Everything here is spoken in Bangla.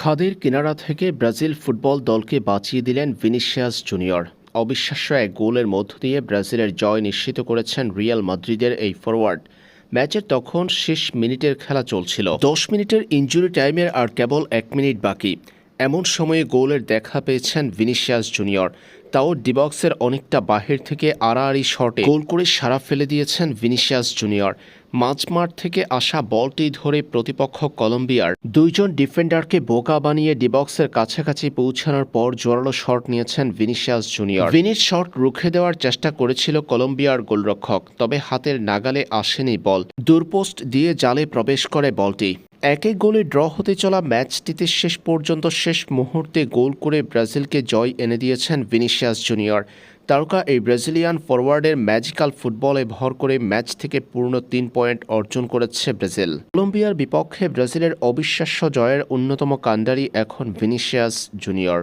খাদের কিনারা থেকে ব্রাজিল ফুটবল দলকে বাঁচিয়ে দিলেন ভিনিশিয়াস জুনিয়র। অবিশ্বাস্য এক গোলের মধ্য দিয়ে ব্রাজিলের জয় নিশ্চিত করেছেন রিয়াল মাদ্রিদের এই ফরওয়ার্ড ম্যাচের তখন শেষ মিনিটের খেলা চলছিল। দশ মিনিটের ইঞ্জুরি টাইমের আর কেবল এক মিনিট বাকি। এমন সময়ে গোলের দেখা পেয়েছেন ভিনিসিয়াস জুনিয়র। তাও ডিবক্সের অনেকটা বাহির থেকে আড়াআড়ি শটে গোল করে সারা ফেলে দিয়েছেন ভিনিসিয়াস জুনিয়র। মাঝমাঠ থেকে আসা বলটি ধরে প্রতিপক্ষ কলম্বিয়ার দুইজন ডিফেন্ডারকে বোকা বানিয়ে ডিবক্সের কাছাকাছি পৌঁছানোর পর জোরালো শট নিয়েছেন ভিনিসিয়াস জুনিয়র। ভিনির শট রুখে দেওয়ার চেষ্টা করেছিল কলম্বিয়ার গোলরক্ষক, তবে হাতের নাগালে আসেনি বল। দূরপোস্ট দিয়ে জালে প্রবেশ করে বলটি। এক এক গোলে ড্র হতে চলা ম্যাচটিতে শেষ পর্যন্ত শেষ মুহূর্তে গোল করে ব্রাজিলকে জয় এনে দিয়েছেন ভিনিসিয়াস জুনিয়র। তারকা এই ব্রাজিলিয়ান ফরওয়ার্ডের ম্যাজিক্যাল ফুটবলে ভর করে ম্যাচ থেকে পূর্ণ তিন পয়েন্ট অর্জন করেছে ব্রাজিল। কলম্বিয়ার বিপক্ষে ব্রাজিলের অবিশ্বাস্য জয়ের অন্যতম কাণ্ডারি এখন ভিনিসিয়াস জুনিয়র।